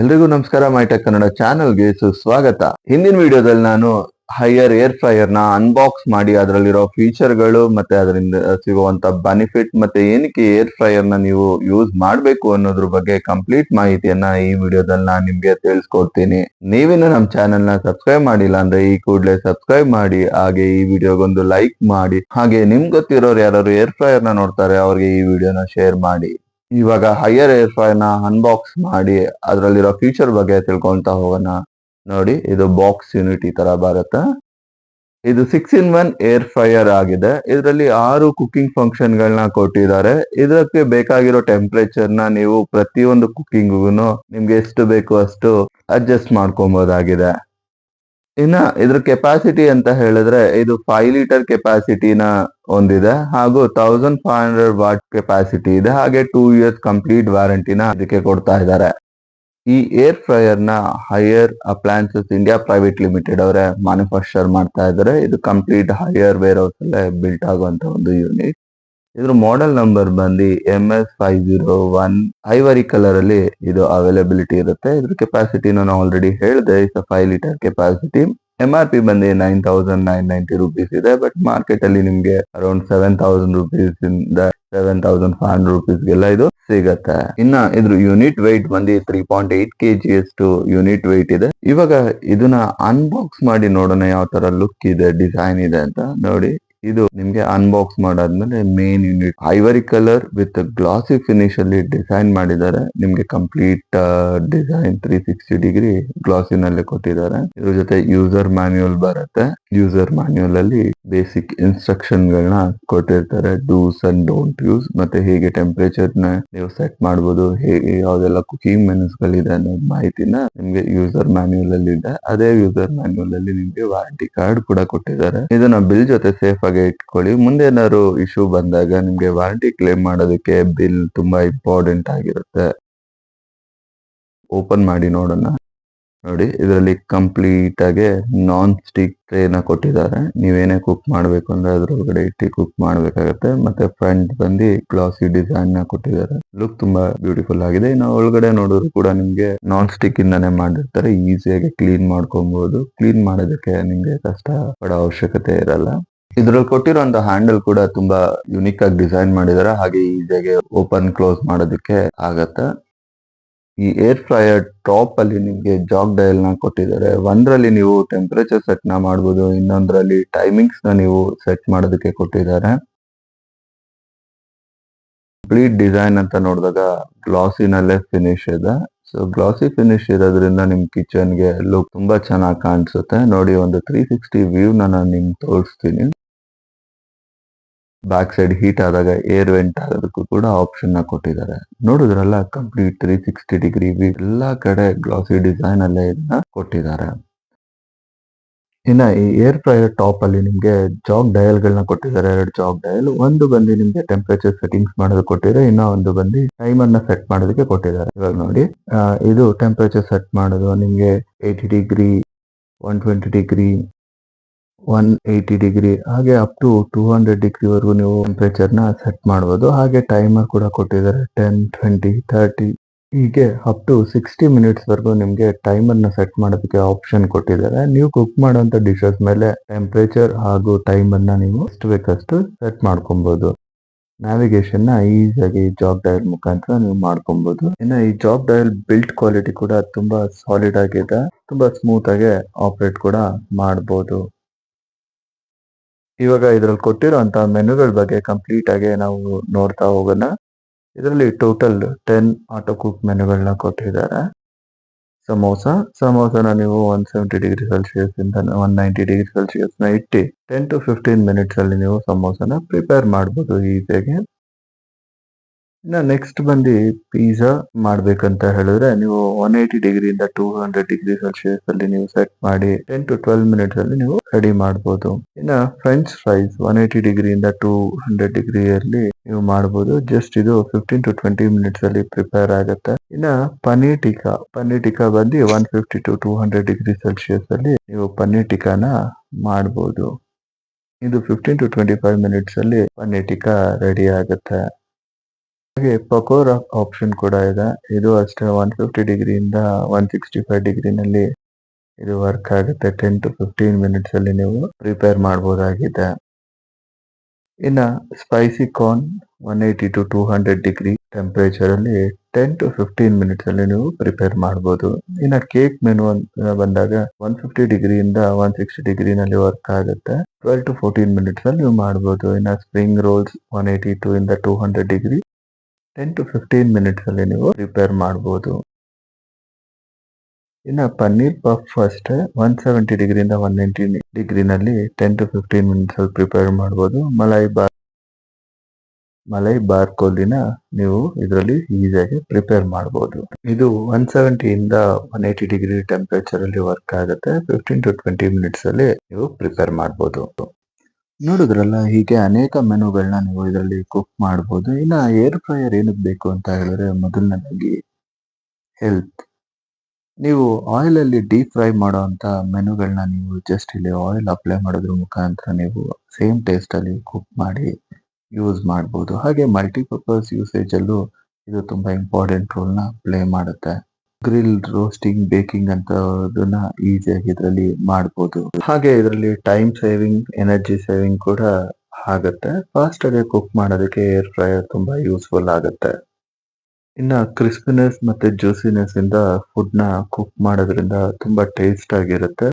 ಎಲ್ರಿಗೂ ನಮಸ್ಕಾರ ಮೈಟೆಕ್ ಕನ್ನಡ ಚಾನೆಲ್ಗೆ ಸುಸ್ವಾಗತ. ಹಿಂದಿನ ವಿಡಿಯೋದಲ್ಲಿ ನಾನು ಹೈಯರ್ ಏರ್ ಫ್ರೈಯರ್ನ ಅನ್ಬಾಕ್ಸ್ ಮಾಡಿ ಅದರಲ್ಲಿರೋ ಫೀಚರ್ಗಳು ಮತ್ತೆ ಅದರಿಂದ ಸಿಗುವಂತ ಬೆನಿಫಿಟ್ ಮತ್ತೆ ಏನಕ್ಕೆ ಏರ್ ಫ್ರೈಯರ್ನ ನೀವು ಯೂಸ್ ಮಾಡಬೇಕು ಅನ್ನೋದ್ರ ಬಗ್ಗೆ ಕಂಪ್ಲೀಟ್ ಮಾಹಿತಿಯನ್ನ ಈ ವಿಡಿಯೋದಲ್ಲಿ ನಾನು ನಿಮ್ಗೆ ತಿಳಿಸ್ಕೊಡ್ತೀನಿ. ನೀವಿನ್ನು ನಮ್ಮ ಚಾನೆಲ್ನ ಸಬ್ಸ್ಕ್ರೈಬ್ ಮಾಡಿಲ್ಲ ಅಂದ್ರೆ ಈ ಕೂಡಲೇ ಸಬ್ಸ್ಕ್ರೈಬ್ ಮಾಡಿ, ಹಾಗೆ ಈ ವಿಡಿಯೋಗೊಂದು ಲೈಕ್ ಮಾಡಿ, ಹಾಗೆ ನಿಮ್ಗೆ ಗೊತ್ತಿರೋರು ಯಾರು ಏರ್ ಫ್ರೈಯರ್ನ ನೋಡ್ತಾರೆ, ಅವ್ರಿಗೆ ಈ ವಿಡಿಯೋನ ಶೇರ್ ಮಾಡಿ. ಇವಾಗ ಹೈಯರ್ ಏರ್ನ ಅನ್ಬಾಕ್ಸ್ ಮಾಡಿ ಅದರಲ್ಲಿರೋ ಫೀಚರ್ ಬಗ್ಗೆ ತಿಳ್ಕೊಂತ ಹೋಗೋಣ. ನೋಡಿ, ಇದು ಬಾಕ್ಸ್ ಯೂನಿಟ್ ಈ ತರ ಬರುತ್ತೆ. ಇದು six in one air fryer ಆಗಿದೆ. ಇದರಲ್ಲಿ ಆರು ಕುಕ್ಕಿಂಗ್ ಫಂಕ್ಷನ್ ಗಳನ್ನ ಕೊಟ್ಟಿದ್ದಾರೆ. ಇದಕ್ಕೆ ಬೇಕಾಗಿರೋ ಟೆಂಪರೇಚರ್ನ ನೀವು ಪ್ರತಿಯೊಂದು ಕುಕ್ಕಿಂಗ್ ನಿಮ್ಗೆ ಎಷ್ಟು ಬೇಕು ಅಷ್ಟು ಅಡ್ಜಸ್ಟ್ ಮಾಡ್ಕೊಬಹುದಾಗಿದೆ ಇನ್ನ ಇದ್ರ ಕೆಪಾಸಿಟಿ ಅಂತ ಹೇಳಿದ್ರೆ ಇದು ಫೈವ್ ಲೀಟರ್ ಕೆಪಾಸಿಟಿನ ಹೊಂದಿದೆ ಹಾಗೂ thousand five hundred watt capacity ಇದೆ. ಹಾಗೆ ಟೂ ಇಯರ್ಸ್ ಕಂಪ್ಲೀಟ್ ವಾರಂಟಿನ ಅದಕ್ಕೆ ಕೊಡ್ತಾ ಇದ್ದಾರೆ. ಈ air ಫ್ರೈಯರ್ನ Haier appliances India private limited ಅವರೇ ಮ್ಯಾನುಫ್ಯಾಕ್ಚರ್ ಮಾಡ್ತಾ ಇದ್ದಾರೆ. ಇದು ಕಂಪ್ಲೀಟ್ ಹೈಯರ್ ವೇರ್ ಹೌಸ್ ಅಲ್ಲೇ ಬಿಲ್ಟ್ ಆಗುವಂತ ಒಂದು ಯೂನಿಟ್ ಇದ್ರ ಮಾಡೆಲ್ ನಂಬರ್ ಬಂದು M S five zero one ivory colour ಅಲ್ಲಿ ಇದು ಅವೈಲಬಿಲಿಟಿ ಇರುತ್ತೆ. ಇದ್ರ ಕೆಪಾಸಿಟಿ ನಾನು ಆಲ್ರೆಡಿ ಹೇಳಿದೆ is five litre capacity M R P ಬಂದು nine thousand nine ninety rupees ಇದೆ ಬಟ್ ಮಾರ್ಕೆಟ್ ಅಲ್ಲಿ ನಿಮ್ಗೆ ಅರೌಂಡ್ ಸೆವೆನ್ ತೌಸಂಡ್ ರುಪೀಸ್ ಇಂದ seven thousand five hundred rupees ಎಲ್ಲ ಇದು ಸಿಗತ್ತೆ. ಇನ್ನ ಇದ್ರ ಯೂನಿಟ್ ವೆಯ್ಟ್ ಬಂದು three point eight K G ಅಷ್ಟು ಯೂನಿಟ್ ವೆಯ್ಟ್ ಇದೆ. ಇವಾಗ ಇದನ್ನ ಅನ್ಬಾಕ್ಸ್ ಮಾಡಿ ನೋಡೋಣ ಯಾವ ತರ ಲುಕ್ ಇದೆ ಡಿಸೈನ್ ಇದೆ ಅಂತ ನೋಡಿ. ಇದು ನಿಮ್ಗೆ ಅನ್ಬಾಕ್ಸ್ ಮಾಡಾದ್ಮೇಲೆ main unit ivory colour with glossy finish ಅಲ್ಲಿ ಡಿಸೈನ್ ಮಾಡಿದ್ದಾರೆ. ನಿಮ್ಗೆ complete design three sixty degree ಗ್ಲಾಸಿನಲ್ಲಿ ಕೊಟ್ಟಿದ್ದಾರೆ. ಇದ್ರ ಜೊತೆ ಯೂಸರ್ ಮ್ಯಾನ್ಯುಯಲ್ ಬರುತ್ತೆ. ಯೂಸರ್ ಮ್ಯಾನ್ಯುಯಲ್ ಅಲ್ಲಿ ಬೇಸಿಕ್ ಇನ್ಸ್ಟ್ರಕ್ಷನ್ ಗಳನ್ನ ಕೊಟ್ಟಿರ್ತಾರೆ. ಡೂಸ್ ಅಂಡ್ ಡೋಂಟ್ ಯೂಸ್ ಮತ್ತೆ ಹೇಗೆ ಟೆಂಪರೇಚರ್ನ ನೀವು ಸೆಟ್ ಮಾಡಬಹುದು ಹೇಗೆ ಯಾವ್ದೆಲ್ಲ ಕುಕಿಂಗ್ ಮೆನ್ಸ್ ಗಳಿದೆ ಅನ್ನೋ ಮಾಹಿತಿನ ನಿಮ್ಗೆ ಯೂಸರ್ ಮ್ಯಾನ್ಯುಯಲ್ ಅಲ್ಲಿ ಇದೆ ಅದೇ ಯೂಸರ್ ಮ್ಯಾನ್ಯುಯಲ್ ಅಲ್ಲಿ ನಿಮ್ಗೆ ವಾರಂಟಿ ಕಾರ್ಡ್ ಕೂಡ ಕೊಟ್ಟಿದ್ದಾರೆ. ಇದನ್ನ ಬಿಲ್ ಜೊತೆ ಸೇಫ್ ಆಗಿ ಇಟ್ಕೊಳ್ಳಿ. ಮುಂದೆ ಏನಾದ್ರು ಇಶ್ಯೂ ಬಂದಾಗ ನಿಮ್ಗೆ ವಾರಂಟಿ ಕ್ಲೇಮ್ ಮಾಡೋದಕ್ಕೆ ಬಿಲ್ ತುಂಬಾ ಇಂಪಾರ್ಟೆಂಟ್ ಆಗಿರುತ್ತೆ. ಓಪನ್ ಮಾಡಿ ನೋಡೋಣ. ನೋಡಿ, ಇದರಲ್ಲಿ ಕಂಪ್ಲೀಟ್ ಆಗಿ ನಾನ್ ಸ್ಟಿಕ್ ಟ್ರೇನ ಕೊಟ್ಟಿದ್ದಾರೆ. ನೀವೇನೇ ಕುಕ್ ಮಾಡ್ಬೇಕು ಅಂದ್ರೆ ಅದ್ರೊಳಗಡೆ ಇಟ್ಟು ಕುಕ್ ಮಾಡ್ಬೇಕಾಗತ್ತೆ. ಮತ್ತೆ ಫ್ರಂಟ್ ಬಂದು ಗ್ಲಾಸಿ ಡಿಸೈನ್ನ ಕೊಟ್ಟಿದ್ದಾರೆ. ಲುಕ್ ತುಂಬಾ ಬ್ಯೂಟಿಫುಲ್ ಆಗಿದೆ. ಇನ್ನು ಒಳಗಡೆ ನೋಡಿದ್ರು ಕೂಡ ನಿಮ್ಗೆ ನಾನ್ ಸ್ಟಿಕ್ ಇಂದಾನೆ ಮಾಡಿರ್ತಾರೆ. ಈಸಿಯಾಗಿ ಕ್ಲೀನ್ ಮಾಡ್ಕೊಬಹುದು ಕ್ಲೀನ್ ಮಾಡೋದಕ್ಕೆ ನಿಮ್ಗೆ ಕಷ್ಟ ಪಡೋ ಅವಶ್ಯಕತೆ ಇರಲ್ಲ. ಇದ್ರಲ್ಲಿ ಕೊಟ್ಟಿರುವಂತ ಹ್ಯಾಂಡಲ್ ಕೂಡ ತುಂಬಾ ಯುನಿಕ್ ಆಗಿ ಡಿಸೈನ್ ಮಾಡಿದ್ದಾರೆ ಹಾಗೆ ಈಸಿಯಾಗಿ ಓಪನ್ ಕ್ಲೋಸ್ ಮಾಡೋದಕ್ಕೆ ಆಗತ್ತೆ. ಈ ಏರ್ ಫ್ರೈಯರ್ ಟಾಪ್ ಅಲ್ಲಿ ನಿಮ್ಗೆ ಜಾಗ್ ಡಯಲ್ನ ಕೊಟ್ಟಿದ್ದಾರೆ ಒಂದ್ರಲ್ಲಿ ನೀವು ಟೆಂಪರೇಚರ್ ಸೆಟ್ನ ಮಾಡಬಹುದು ಇನ್ನೊಂದ್ರಲ್ಲಿ ಟೈಮಿಂಗ್ಸ್ನ ನೀವು ಸೆಟ್ ಮಾಡೋದಕ್ಕೆ ಕೊಟ್ಟಿದ್ದಾರೆ ಕಂಪ್ಲೀಟ್ ಡಿಸೈನ್ ಅಂತ ನೋಡಿದಾಗ ಗ್ಲಾಸಿನಲ್ಲೇ ಫಿನಿಶ್ ಇದೆ. ಸೊ ಗ್ಲಾಸಿ ಫಿನಿಶ್ ಇರೋದ್ರಿಂದ ನಿಮ್ ಕಿಚನ್ಗೆ ಲುಕ್ ತುಂಬಾ ಚೆನ್ನಾಗಿ ಕಾಣಿಸುತ್ತೆ. ನೋಡಿ, ಒಂದು ತ್ರೀ ಸಿಕ್ಸ್ಟಿ ವ್ಯೂ ನಾನು ನಿಮ್ಗೆ ತೋರಿಸ್ತೀನಿ. ಬ್ಯಾಕ್ ಸೈಡ್ ಹೀಟ್ ಆದಾಗ ಏರ್ ವೆಂಟ್ ಆಗೋದಕ್ಕೂ ಕೂಡ ಆಪ್ಷನ್ ಕೊಟ್ಟಿದ್ದಾರೆ. ನೋಡಿದ್ರಲ್ಲ ಕಂಪ್ಲೀಟ್ ತ್ರೀ ಸಿಕ್ಸ್ಟಿ ಡಿಗ್ರಿ ಎಲ್ಲಾ ಕಡೆ ಗ್ಲಾಸಿ ಡಿಸೈನ್ ಅಲ್ಲೇ ಇದನ್ನ ಕೊಟ್ಟಿದ್ದಾರೆ. ಇನ್ನ ಈ ಏರ್ ಫ್ರೈಯರ್ ಟಾಪ್ ಅಲ್ಲಿ ನಿಮ್ಗೆ ಜಾಗ್ ಡಯಲ್ ಗಳನ್ನ ಕೊಟ್ಟಿದ್ದಾರೆ, ಎರಡು ಜಾಗ್ ಡಯಲ್ ಒಂದು ಬಂದು ನಿಮ್ಗೆ ಟೆಂಪರೇಚರ್ ಸೆಟ್ಟಿಂಗ್ಸ್ ಮಾಡೋದಕ್ಕೆ ಕೊಟ್ಟಿದ್ರೆ ಇನ್ನ ಒಂದು ಬಂದು ಟೈಮರ್ನ ಸೆಟ್ ಮಾಡೋದಕ್ಕೆ ಕೊಟ್ಟಿದ್ದಾರೆ. ಇವಾಗ ನೋಡಿ ಇದು ಟೆಂಪರೇಚರ್ ಸೆಟ್ ಮಾಡೋದು, ನಿಮ್ಗೆ eighty degree one twenty degree one eighty degree ಹಾಗೆ up to two hundred degree ವರೆಗೂ ನೀವು ಟೆಂಪರೇಚರ್ನ ಸೆಟ್ ಮಾಡಬಹುದು ಹಾಗೆ ಟೈಮರ್ ಕೂಡ ಕೊಟ್ಟಿದ್ದಾರೆ ಟೆನ್ ಟ್ವೆಂಟಿ ತರ್ಟಿ ಹೀಗೆ ಅಪ್ ಟು ಸಿಕ್ಸ್ಟಿ ಮಿನಿಟ್ಸ್ ವರೆಗೂ ನಿಮ್ಗೆ ಟೈಮರ್ನ ಸೆಟ್ ಮಾಡೋದಕ್ಕೆ ಆಪ್ಷನ್ ಕೊಟ್ಟಿದ್ದಾರೆ. ನೀವು ಕುಕ್ ಮಾಡುವಂತ ಡಿಶಸ್ ಮೇಲೆ ಟೆಂಪರೇಚರ್ ಹಾಗೂ ಟೈಮ್ ಅನ್ನ ನೀವು ಎಷ್ಟು ಬೇಕಷ್ಟು ಸೆಟ್ ಮಾಡ್ಕೊಬಹುದು ನ್ಯಾವಿಗೇಷನ್ನ ಈಸಿಯಾಗಿ ಜಾಬ್ ಡಯಲ್ ಮುಖಾಂತರ ನೀವು ಮಾಡ್ಕೊಬಹುದು ಇನ್ನು ಈ ಜಾಬ್ ಡಯಲ್ ಬಿಲ್ಟ್ ಕ್ವಾಲಿಟಿ ಕೂಡ ತುಂಬಾ ಸಾಲಿಡ್ ಆಗಿದೆ. ತುಂಬಾ ಸ್ಮೂತ್ ಆಗಿ ಆಪರೇಟ್ ಕೂಡ ಮಾಡಬಹುದು ಇವಾಗ ಇದ್ರಲ್ಲಿ ಕೊಟ್ಟಿರುವಂತ ಮೆನುಗಳ ಬಗ್ಗೆ ಕಂಪ್ಲೀಟ್ ಆಗಿ ನಾವು ನೋಡ್ತಾ ಹೋಗೋಣ. ಇದರಲ್ಲಿ ಟೋಟಲ್ ಟೆನ್ ಆಟೋ ಕುಕ್ ಮೆನುಗಳನ್ನ ಕೊಟ್ಟಿದ್ದಾರೆ. ಸಮೋಸ, ಸಮೋಸನ ನೀವು ಒನ್ ಸೆವೆಂಟಿ ಡಿಗ್ರಿ ಸೆಲ್ಸಿಯಸ್ ಇಂದ ಒನ್ ನೈಂಟಿ ಡಿಗ್ರಿ ಸೆಲ್ಸಿಯಸ್ನ ಇಟ್ಟು ಟೆನ್ ಟು ಫಿಫ್ಟೀನ್ ಮಿನಿಟ್ಸ್ ಅಲ್ಲಿ ನೀವು ಸಮೋಸನ ಪ್ರಿಪೇರ್ ಮಾಡಬಹುದು ಈಸಿಯಾಗಿ. ಇನ್ನ ನೆಕ್ಸ್ಟ್ ಬಂದು ಪಿಜ್ಜಾ ಮಾಡ್ಬೇಕಂತ ಹೇಳಿದ್ರೆ ನೀವು ಒನ್ ಏಯ್ಟಿ ಡಿಗ್ರಿಯಿಂದ ಟೂ ಹಂಡ್ರೆಡ್ ಡಿಗ್ರಿ ಸೆಲ್ಸಿಯಸ್ ಅಲ್ಲಿ ನೀವು ಸೆಟ್ ಮಾಡಿ ಟೆನ್ ಟು ಟ್ವೆಲ್ವ್ ಮಿನಿಟ್ಸ್ ಅಲ್ಲಿ ನೀವು ರೆಡಿ ಮಾಡಬಹುದು ಇನ್ನ ಫ್ರೆಂಚ್ ಫ್ರೈಸ್ ಒನ್ ಏಯ್ಟಿ ಡಿಗ್ರಿಯಿಂದ ಟೂ ಹಂಡ್ರೆಡ್ ಡಿಗ್ರಿಯಲ್ಲಿ ನೀವು ಮಾಡಬಹುದು ಜಸ್ಟ್ ಇದು ಫಿಫ್ಟೀನ್ ಟು ಟ್ವೆಂಟಿ ಮಿನಿಟ್ಸ್ ಅಲ್ಲಿ ಪ್ರಿಪೇರ್ ಆಗುತ್ತೆ. ಇನ್ನ ಪನೀರ್ ಟಿಕಾ ಪನ್ನೀರ್ ಟಿಕಾ ಬಂದು one fifty to two hundred degree celsius ಅಲ್ಲಿ ನೀವು ಪನೀರ್ ಟಿಕಾನ ಮಾಡಬಹುದು ಇದು fifteen to twenty five minutes ಅಲ್ಲಿ ಪನ್ನೀರ್ ಟಿಕಾ ರೆಡಿ ಆಗುತ್ತೆ. ಹಾಗೆ ಪಕೋರ್ ಆಪ್ಷನ್ ಕೂಡ ಇದೆ. ಇದು ಅಷ್ಟೇ ಒನ್ ಫಿಫ್ಟಿ ಡಿಗ್ರಿಯಿಂದ ಒನ್ ಸಿಕ್ಸ್ಟಿ ಫೈವ್ ಡಿಗ್ರಿನಲ್ಲಿ ಇದು ವರ್ಕ್ ಆಗುತ್ತೆ. ಟೆನ್ ಟು ಫಿಫ್ಟೀನ್ ಮಿನಿಟ್ಸ್ ಅಲ್ಲಿ ನೀವು ಪ್ರಿಪೇರ್ ಮಾಡಬಹುದಾಗಿದೆ ಇನ್ನ spicy corn one eighty to two hundred degree temperature ಅಲ್ಲಿ ಟೆನ್ ಟು ಫಿಫ್ಟೀನ್ ಮಿನಿಟ್ಸ್ ಅಲ್ಲಿ ನೀವು ಪ್ರಿಪೇರ್ ಮಾಡಬಹುದು ಇನ್ನ ಕೇಕ್ ಮೆನು ಬಂದಾಗ ಒನ್ ಫಿಫ್ಟಿ ಡಿಗ್ರಿಯಿಂದ ಒನ್ ಸಿಕ್ಸ್ಟಿ ಡಿಗ್ರಿನಲ್ಲಿ ವರ್ಕ್ ಆಗುತ್ತೆ. ಟ್ವೆಲ್ ಟು ಫೋರ್ಟೀನ್ ಮಿನಿಟ್ಸ್ ಅಲ್ಲಿ ನೀವು ಮಾಡಬಹುದು ಇನ್ನ spring rolls one eighty to ಇಂದ two hundred degree ten to fifteen minutes ಅಲ್ಲಿ ನೀವು ಪ್ರಿಪೇರ್ ಮಾಡಬಹುದು ಇನ್ನು ಪನ್ನೀರ್ ಪಫ್ ಅಷ್ಟೇ ಒನ್ ಸೆವೆಂಟಿ ಡಿಗ್ರಿಯಿಂದ ಒನ್ ನೈಂಟಿ ಡಿಗ್ರಿನಲ್ಲಿ ಟೆನ್ ಟು ಫಿಫ್ಟೀನ್ ಮಿನಿಟ್ಸ್ ಅಲ್ಲಿ ಪ್ರಿಪೇರ್ ಮಾಡಬಹುದು ಮಲೈ ಬಾರ್ ಮಲೈ ಬಾರ್ ಕೋಲಿನ ನೀವು ಇದರಲ್ಲಿ ಈಸಿಯಾಗಿ ಪ್ರಿಪೇರ್ ಮಾಡಬಹುದು ಇದು ಒನ್ ಸೆವೆಂಟಿಯಿಂದ ಒನ್ ಏಯ್ಟಿ ಡಿಗ್ರಿ ಟೆಂಪರೇಚರ್ ಅಲ್ಲಿ ವರ್ಕ್ ಆಗುತ್ತೆ. ಫಿಫ್ಟೀನ್ ಟು ಟ್ವೆಂಟಿ ಮಿನಿಟ್ಸ್ ಅಲ್ಲಿ ನೀವು ಪ್ರಿಪೇರ್ ಮಾಡಬಹುದು ನೋಡಿದ್ರಲ್ಲ, ಹೀಗೆ ಅನೇಕ ಮೆನುಗಳನ್ನ ನೀವು ಇದರಲ್ಲಿ ಕುಕ್ ಮಾಡಬಹುದು ಇನ್ನ ಏರ್ ಫ್ರೈಯರ್ ಏನಕ್ಕೆ ಬೇಕು ಅಂತ ಹೇಳಿದ್ರೆ ಮೊದಲನೇದಾಗಿ ಹೆಲ್ತ್ ನೀವು ಆಯಿಲ್ ಅಲ್ಲಿ ಡೀಪ್ ಫ್ರೈ ಮಾಡುವಂತ ಮೆನುಗಳನ್ನ ನೀವು ಜಸ್ಟ್ ಇಲ್ಲಿ ಆಯಿಲ್ ಅಪ್ಲೈ ಮಾಡೋದ್ರ ಮುಖಾಂತರ ನೀವು ಸೇಮ್ ಟೇಸ್ಟ್ ಅಲ್ಲಿ ಕುಕ್ ಮಾಡಿ ಯೂಸ್ ಮಾಡಬಹುದು ಹಾಗೆ ಮಲ್ಟಿಪರ್ಪಸ್ ಯೂಸೇಜ್ ಅಲ್ಲೂ ಇದು ತುಂಬಾ ಇಂಪಾರ್ಟೆಂಟ್ ರೋಲ್ನ ಪ್ಲೇ ಮಾಡುತ್ತೆ. ಗ್ರಿಲ್ ರೋಸ್ಟಿಂಗ್ ಬೇಕಿಂಗ್ ಅಂತ ಅದನ್ನ ಈಸಿಯಾಗಿ ಇದರಲ್ಲಿ ಮಾಡಬಹುದು ಹಾಗೆ ಇದರಲ್ಲಿ ಟೈಮ್ ಸೇವಿಂಗ್ ಎನರ್ಜಿ ಸೇವಿಂಗ್ ಕೂಡ ಆಗುತ್ತೆ. ಫಾಸ್ಟ್ ಆಗಿ ಕುಕ್ ಮಾಡೋದಕ್ಕೆ ಏರ್ ಫ್ರೈಯರ್ ತುಂಬಾ ಯೂಸ್ಫುಲ್ ಆಗುತ್ತೆ. ಇನ್ನ ಕ್ರಿಸ್ಪಿನೆಸ್ ಮತ್ತೆ ಜ್ಯೂಸಿನೆಸ್ ಇಂದ ಫುಡ್ನ ಕುಕ್ ಮಾಡೋದ್ರಿಂದ ತುಂಬಾ ಟೇಸ್ಟ್ ಆಗಿರುತ್ತೆ.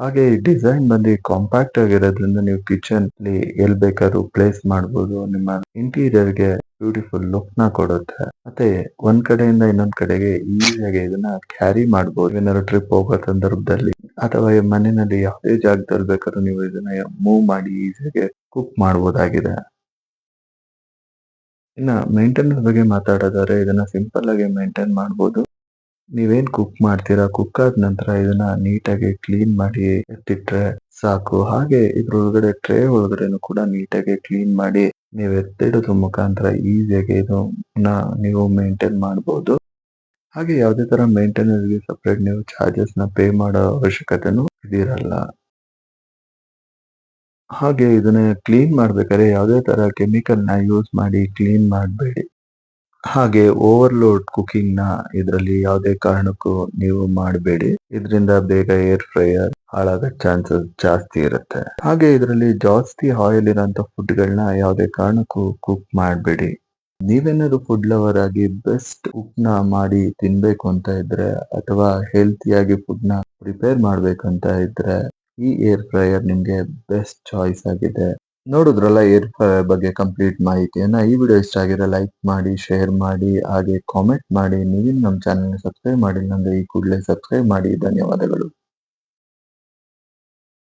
ಹಾಗೆ ಈ ಡಿಸೈನ್ ಬಂದು ಕಾಂಪ್ಯಾಕ್ಟ್ ಆಗಿರೋದ್ರಿಂದ ನೀವು ಕಿಚನ್ ಅಲ್ಲಿ ಎಲ್ ಬೇಕಾದ್ರೂ ಪ್ಲೇಸ್ ಮಾಡಬಹುದು ನಿಮ್ಮ ಇಂಟೀರಿಯರ್ಗೆ ಬ್ಯೂಟಿಫುಲ್ ಲುಕ್ನ ಕೊಡುತ್ತೆ. ಮತ್ತೆ ಒಂದ್ ಕಡೆಯಿಂದ ಇನ್ನೊಂದ್ ಕಡೆಗೆ ಈಸಿಯಾಗಿ ಇದನ್ನ ಕ್ಯಾರಿ ಮಾಡಬಹುದು ಏನಾದ್ರು ಟ್ರಿಪ್ ಹೋಗೋ ಸಂದರ್ಭದಲ್ಲಿ ಅಥವಾ ಮನೆಯಲ್ಲಿ ಯಾವುದೇ ಜಾಗದಲ್ಲಿ ಬೇಕಾದ್ರೂ ನೀವು ಇದನ್ನ ಮೂವ್ ಮಾಡಿ ಈಸಿಯಾಗಿ ಕುಕ್ ಮಾಡಬಹುದಾಗಿದೆ ಇನ್ನ ಮೇಂಟೆನೆನ್ಸ್ ಬಗ್ಗೆ ಮಾತಾಡೋದಾದ್ರೆ ಇದನ್ನ ಸಿಂಪಲ್ ಆಗಿ ಮೇಂಟೈನ್ ಮಾಡಬಹುದು ನೀವೇನ್ ಕುಕ್ ಮಾಡ್ತೀರಾ? ಕುಕ್ ಆದ ನಂತರ ಇದನ್ನ ನೀಟಾಗಿ ಕ್ಲೀನ್ ಮಾಡಿ ಎತ್ತಿಟ್ರೆ ಸಾಕು. ಹಾಗೆ ಇದ್ರೊಳಗಡೆ ಟ್ರೇ ಒಳಗಡೆನು ಕೂಡ ನೀಟಾಗಿ ಕ್ಲೀನ್ ಮಾಡಿ ನೀವು ಎತ್ತಿಡೋದ್ರ ಮುಖಾಂತರ ಈಸಿಯಾಗಿ ಇದನ್ನ ನೀವು ಮೇಂಟೈನ್ ಮಾಡಬಹುದು ಹಾಗೆ ಯಾವುದೇ ತರ ಮೇಂಟೆನೆನ್ಸ್ಗೆ ಸೆಪರೇಟ್ ನೀವು ನ ಪೇ ಮಾಡೋ ಅವಶ್ಯಕತೆನೂ ಇದಿರಲ್ಲ. ಹಾಗೆ ಇದನ್ನ ಕ್ಲೀನ್ ಮಾಡ್ಬೇಕಾದ್ರೆ ಯಾವುದೇ ತರ ಕೆಮಿಕಲ್ನ ಯೂಸ್ ಮಾಡಿ ಕ್ಲೀನ್ ಮಾಡಬೇಡಿ. ಹಾಗೆ ಓವರ್ಲೋಡ್ ಕುಕಿಂಗ್ನ ಇದರಲ್ಲಿ ಯಾವುದೇ ಕಾರಣಕ್ಕೂ ನೀವು ಮಾಡಬೇಡಿ. ಇದರಿಂದ ಬೇಗ ಏರ್ ಫ್ರೈಯರ್ ಹಾಳಾಗೋ ಚಾನ್ಸಸ್ ಜಾಸ್ತಿ ಇರುತ್ತೆ. ಹಾಗೆ ಇದರಲ್ಲಿ ಜಾಸ್ತಿ ಆಯಿಲ್ ಇರೋಂಥ ಫುಡ್ ಗಳನ್ನ ಯಾವುದೇ ಕಾರಣಕ್ಕೂ ಕುಕ್ ಮಾಡಬೇಡಿ. ನೀವೇನಾದ್ರು ಫುಡ್ ಲವರ್ ಆಗಿ ಬೆಸ್ಟ್ ಕುಕ್ನ ಮಾಡಿ ತಿನ್ಬೇಕು ಅಂತ ಇದ್ರೆ ಅಥವಾ ಹೆಲ್ತಿಯಾಗಿ ಫುಡ್ನ ಪ್ರಿಪೇರ್ ಮಾಡ್ಬೇಕಂತ ಇದ್ರೆ ಈ ಏರ್ ಫ್ರೈಯರ್ ನಿಮ್ಗೆ ಬೆಸ್ಟ್ ಚಾಯ್ಸ್ ಆಗಿದೆ. ನೋಡಿದ್ರಲ್ಲ ಏರ್ ಬಗ್ಗೆ ಕಂಪ್ಲೀಟ್ ಮಾಹಿತಿಯನ್ನ. ಈ ವಿಡಿಯೋ ಇಷ್ಟ ಆಗಿರೋ ಲೈಕ್ ಮಾಡಿ ಶೇರ್ ಮಾಡಿ, ಹಾಗೆ ಕಾಮೆಂಟ್ ಮಾಡಿ. ನೀವಿನ್ ನಮ್ಮ ಚಾನೆಲ್ ಸಬ್ಸ್ಕ್ರೈಬ್ ಮಾಡಿಲ್ಲ ಅಂದ್ರೆ ಈ ಕೂಡಲೇ ಸಬ್ಸ್ಕ್ರೈಬ್ ಮಾಡಿ. ಧನ್ಯವಾದಗಳು.